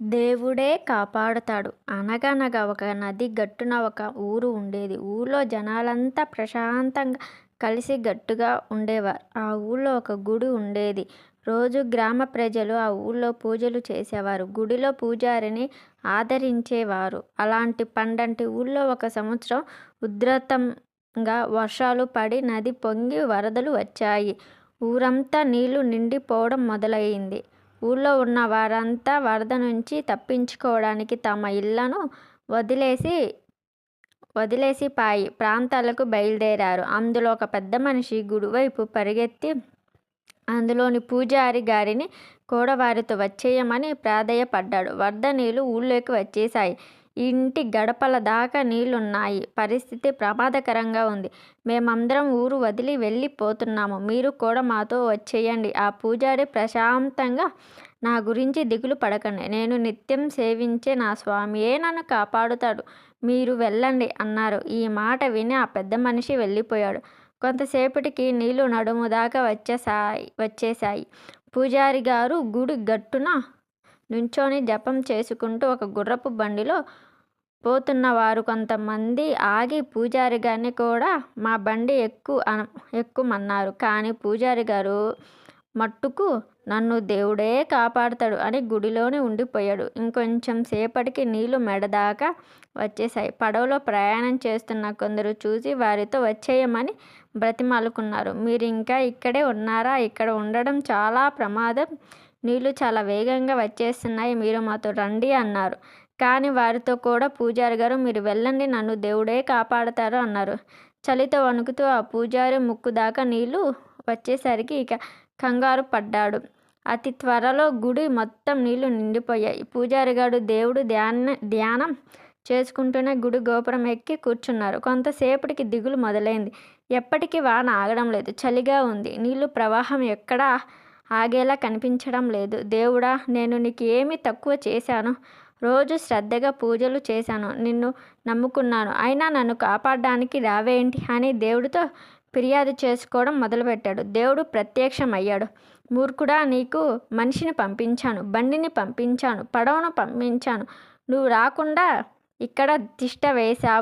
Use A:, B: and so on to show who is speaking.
A: దేవుడే కాపాడుతాడు అనగనగా ఒక నది గట్టున ఒక ఊరు ఉండేది. ఊళ్ళో జనాలంతా ప్రశాంతంగా కలిసి గట్టుగా ఉండేవారు. ఆ ఊళ్ళో ఒక గుడి ఉండేది. రోజు గ్రామ ప్రజలు ఆ ఊళ్ళో పూజలు చేసేవారు. గుడిలో పూజారిని ఆదరించేవారు. అలాంటి పండంటి ఊళ్ళో ఒక సంవత్సరం ఉధృతంగా వర్షాలు పడి నది పొంగి వరదలు వచ్చాయి. ఊరంతా నీళ్ళు నిండిపోవడం మొదలైంది ఊళ్ళో ఉన్న వారంతా వరద నుంచి తప్పించుకోవడానికి తమ ఇళ్ళను వదిలేసి వదిలేసి పాయి ప్రాంతాలకు బయలుదేరారు. అందులో ఒక పెద్ద మనిషి గుడివైపు పరిగెత్తి అందులోని పూజారి గారిని కూడా వారితో వచ్చేయమని ప్రాధేయపడ్డాడు. వరద నీళ్ళు ఊళ్ళోకి వచ్చేశాయి. ఇంటి గడపల దాకా నీళ్ళున్నాయి పరిస్థితి ప్రమాదకరంగా ఉంది. మేమందరం ఊరు వదిలి వెళ్ళిపోతున్నాము. మీరు కూడా మాతో వచ్చేయండి ఆ పూజారి ప్రశాంతంగా నా గురించి దిగులు పడకండి. నేను నిత్యం సేవించే నా స్వామియే నన్ను కాపాడుతాడు. మీరు వెళ్ళండి అన్నారు. ఈ మాట విని ఆ పెద్ద మనిషి వెళ్ళిపోయాడు. కొంతసేపటికి నీళ్ళు నడుము దాకా వచ్చేసాయి వచ్చేశాయి పూజారి గారు గుడి గట్టున నుంచొని జపం చేసుకుంటూ ఒక గుర్రపు బండిలో పోతున్న వారు కొంతమంది ఆగి పూజారి గారిని కూడా మా బండి ఎక్కు ఎక్కుమన్నారు. కానీ పూజారి గారు మట్టుకు నన్ను దేవుడే కాపాడుతాడు అని గుడిలోనే ఉండిపోయాడు. ఇంకొంచెం సేపటికి నీళ్ళు మెడదాకా వచ్చేసాయి పడవలో ప్రయాణం చేస్తున్న కొందరు చూసి వారితో వచ్చేయమని బ్రతిమాలుకున్నారు. మీరు ఇంకా ఇక్కడే ఉన్నారా? ఇక్కడ ఉండడం చాలా ప్రమాదం. నీళ్ళు చాలా వేగంగా వచ్చేస్తున్నాయి. మీరు మాతో రండి అన్నారు. కానీ వారితో కూడా పూజారి గారు మీరు వెళ్ళండి. నన్ను దేవుడే కాపాడతారు అన్నారు. చలితో వణుకుతూ ఆ పూజారి ముక్కు దాకా నీళ్ళు వచ్చేసరికి ఇక కంగారు పడ్డాడు. అతి త్వరలో గుడి మొత్తం నీళ్ళు నిండిపోయాయి. పూజారిగారు దేవుడు ధ్యాన ధ్యానం చేసుకుంటూనే గుడి గోపురం ఎక్కి కూర్చున్నారు. కొంతసేపటికి దిగులు మొదలైంది. ఎప్పటికీ వాన ఆగడం లేదు. చలిగా ఉంది. నీళ్ళు ప్రవాహం ఎక్కడా ఆగేలా కనిపించడం లేదు. దేవుడా! నేను నీకు ఏమి తక్కువ చేశాను? రోజు శ్రద్ధగా పూజలు చేశాను. నిన్ను నమ్ముకున్నాను. అయినా నన్ను కాపాడడానికి రావేంటి? అని దేవుడితో ఫిర్యాదు చేసుకోవడం మొదలుపెట్టాడు. దేవుడు ప్రత్యక్షమయ్యాడు. మూర్ఖుడా! నీకు మనిషిని పంపించాను. బండిని పంపించాను. పడవను పంపించాను. నువ్వు రాకుండా ఇక్కడ తిష్ట వేశావు.